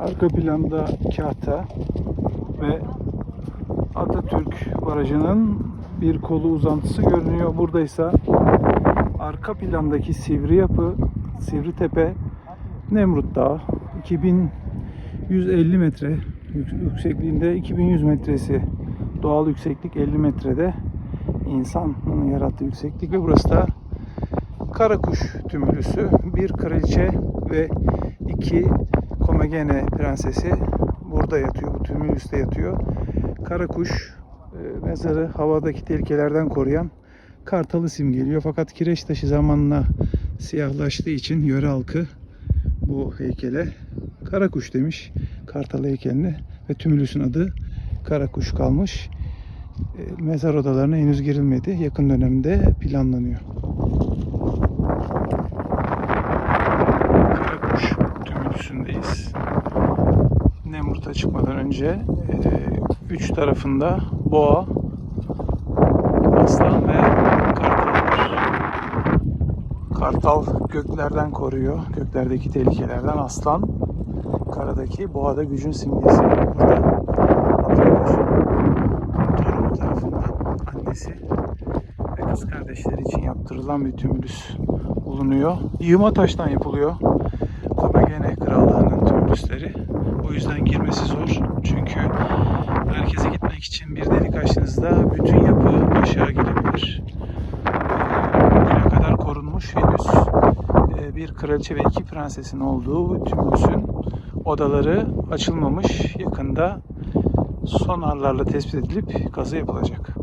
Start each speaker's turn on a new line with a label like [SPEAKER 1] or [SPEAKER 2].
[SPEAKER 1] Arka planda Kahta ve Atatürk Barajı'nın bir kolu uzantısı görünüyor. Buradaysa arka plandaki Sivri Yapı, Sivri Tepe, Nemrut Dağı 2150 metre yük- yüksekliğinde 2100 metresi doğal yükseklik 50 metrede insanın yarattığı yükseklik ve burası da Karakuş tümülüsü bir kraliçe ve iki Komagene prensesi burada yatıyor. Bu tümülüste yatıyor. Karakuş e, mezarı havadaki tehlikelerden koruyan kartalı simgeliyor. Fakat kireç taşı zamanla siyahlaştığı için yöre halkı bu heykele Karakuş demiş. Kartal heykeline ve tümülüsün adı Karakuş kalmış. E, Mezar odalarına henüz girilmedi. Yakın dönemde planlanıyor. Karakuş tümülüsündeyiz. Nemrut'a çıkmadan önce e, üç tarafında boğa, aslan ve kartal var. Kartal göklerden koruyor. Göklerdeki tehlikelerden aslan, karadaki boğa da gücün simgesi. Burada Atreus torunu tarafından annesi ve kız kardeşleri için yaptırılan bir tümülüs bulunuyor. Yığma taştan yapılıyor. Komagene Krallığı'nın tümülüsleri. O yüzden girmesi zor. Çünkü merkeze gitmek için bir delik açtığınızda bütün yapı aşağı gidebilir. Ee, Bugüne kadar korunmuş henüz e, bir kraliçe ve iki prensesin olduğu tümülüsün odaları açılmamış. Yakında sonarlarla tespit edilip kazı yapılacak.